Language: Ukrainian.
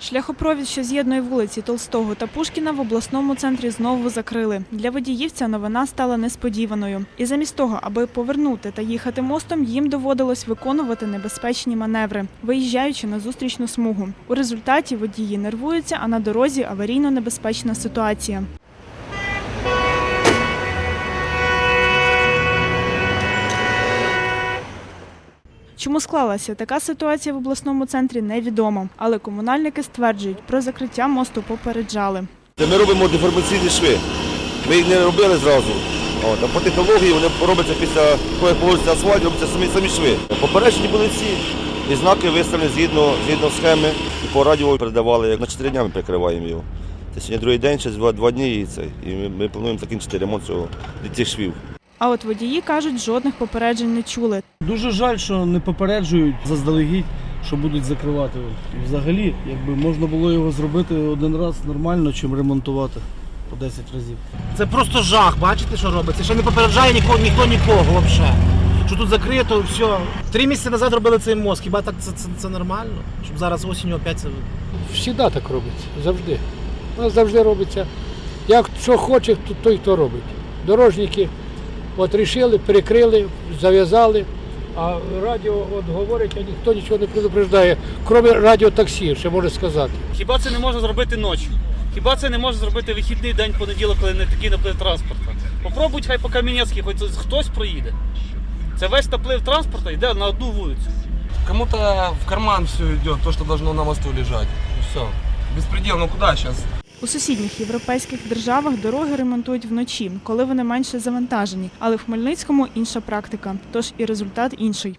Шляхопровід, що з'єднує вулиці Толстого та Пушкіна, в обласному центрі знову закрили. Для водіїв ця новина стала несподіваною. І замість того, аби повернути та їхати мостом, їм доводилось виконувати небезпечні маневри, виїжджаючи на зустрічну смугу. У результаті водії нервуються, а на дорозі аварійно небезпечна ситуація. Чому склалася така ситуація в обласному центрі, невідомо. Але комунальники стверджують, про закриття мосту попереджали. Ми робимо деформаційні шви. Ми їх не робили зразу. От, а по технології вони робляться після того, як положиться асфальт, робляться самі, самі шви. Попереджені були всі. І знаки виставлені згідно, згідно схеми. І по радіо передавали, як на 4 дня ми прикриваємо його. Це сьогодні другий день, ще два, два дні і це. І ми, ми плануємо закінчити ремонт цього цих швів. А от водії кажуть, жодних попереджень не чули. Дуже жаль, що не попереджують заздалегідь, що будуть закривати. Взагалі, якби можна було його зробити один раз нормально, чим ремонтувати по 10 разів. Це просто жах, бачите, що робиться? Ще не попереджає нікого, ніхто нікого взагалі. Що тут закрито, все. Три місяці назад робили цей мозк. Хіба так це, це, це нормально? Щоб зараз осінню опять це. Всіда так робиться, завжди. У нас завжди робиться. Як що хоче, то той то робить. Дорожники от рішили, перекрили, зав'язали, а радіо от говорить, а ніхто нічого не предупреждає, крім радіотаксі, ще може сказати. Хіба це не можна зробити ночі? Хіба це не можна зробити вихідний день понеділок, коли не такий наплив транспорту? Попробують хай по Кам'янецькій, хоч хтось проїде. Це весь наплив транспорту йде на одну вулицю. Кому-то в карман все идет, то, что должно на мосту лежать. Все. Беспредел, ну куда сейчас? У сусідніх європейських державах дороги ремонтують вночі, коли вони менше завантажені. Але в Хмельницькому інша практика, тож і результат інший.